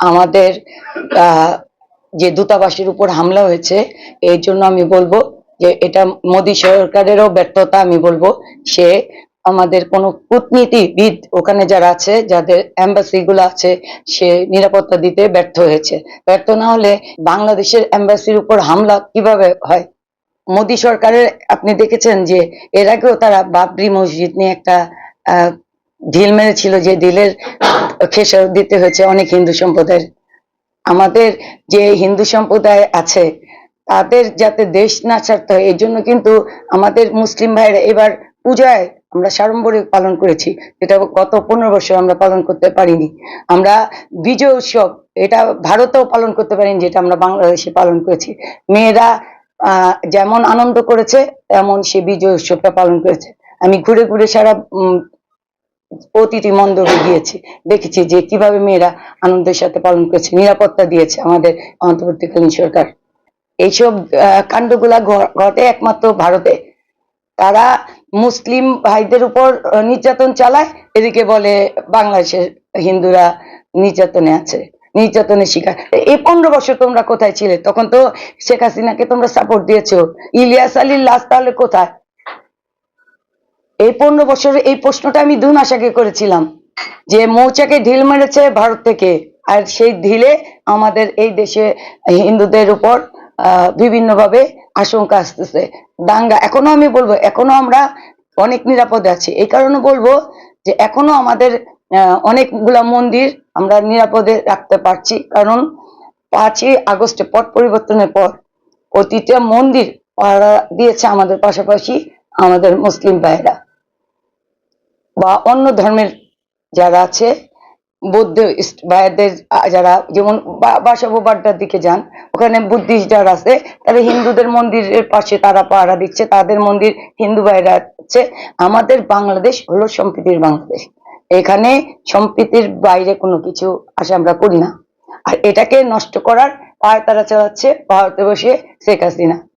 আমাদের যে দূতাবাসের উপর হামলা হয়েছে, এর জন্য আমি বলব যে এটা মোদী সরকারেরও ব্যর্থতা আমি বলব। সে আমাদের কোনো কূটনীতিবিদ ওখানে যারা আছে, যাদের এম্বাসি গুলো আছে, সে নিরাপত্তা দিতে ব্যর্থ হয়েছে। ব্যর্থ না হলে বাংলাদেশের এম্বাসির উপর হামলা কীভাবে হয়? মোদী সরকারের, আপনি দেখেছেন যে এর আগেও তারা বাবরি মসজিদ নিয়ে একটা ঢিল মেরেছিল যে ঢিলের খেসারত দিতে হয়েছে অনেক হিন্দু সম্প্রদায়ের। আমাদের যে হিন্দু সম্প্রদায় আছে, তাদের যাতে দেশ না ছাড়তে হয় এই জন্য কিন্তু আমাদের মুসলিম ভাইরা এবার পূজায় আমরা সাড়ম্বরে পালন করেছি। যেটা গত পনেরো বছর আমরা পালন করতে পারিনি। আমরা বিজয় উৎসব, এটা ভারতেও পালন করতে পারিনি, যেটা আমরা বাংলাদেশে পালন করেছি। মেয়েরা যেমন আনন্দ করেছে, তেমন সে বিজয় উৎসবটা পালন করেছে। আমি ঘুরে ঘুরে সারা প্রতিটি মণ্ডপে গিয়েছি। দেখেছি যে কীভাবে মেয়েরা আনন্দের সাথে পালন করেছে, নিরাপত্তা দিয়েছে আমাদের অন্তর্বর্তীকালীন সরকার। এইসব কাণ্ডগুলা ঘটে একমাত্র ভারতে। তারা মুসলিম ভাইদের উপর নির্যাতন চালায়, এদিকে বলে বাংলাদেশের হিন্দুরা নির্যাতনে আছে, নির্যাতনের শিকার। এই পনেরো বছর তোমরা কোথায় ছিলে? তখন তো শেখ হাসিনাকে তোমরা সাপোর্ট দিয়েছ। ইলিয়াস আলীর লাশ তাহলে কোথায়? এই পনেরো বছরে এই প্রশ্নটা আমি দুই মাস আগে করেছিলাম, যে মৌচাকে ঢিল মেরেছে ভারত থেকে, আর সেই ঢিলে আমাদের এই দেশে হিন্দুদের উপর বিভিন্নভাবে আশঙ্কা আসতেছে। দাঙ্গা, এখনও আমি বলব, এখনও আমরা অনেক নিরাপদে আছি। এই কারণে বলব যে এখনও আমাদের অনেকগুলা মন্দির আমরা নিরাপদে রাখতে পারছি। কারণ পাঁচই আগস্টে পট পরিবর্তনের পর প্রতিটা মন্দির পাহারা দিয়েছে আমাদের পাশাপাশি আমাদের মুসলিম ভাইয়েরা। বা অন্য ধর্মের যারা আছে, বৌদ্ধ ভাইদের যারা যেমন বা- বাড্ডার দিকে যান, ওখানে বুদ্ধিস্ট যারা আছে, তারা হিন্দুদের মন্দিরের পাশে তারা পাহারা দিচ্ছে, তাদের মন্দির হিন্দু ভাইরা আছে। আমাদের বাংলাদেশ হলো সম্প্রীতির বাংলাদেশ। এখানে সম্প্রীতির বাইরে কোনো কিছু আশা আমরা করি না। আর এটাকে নষ্ট করার পায় তারা চালাচ্ছে ভারতে বসে শেখ হাসিনা।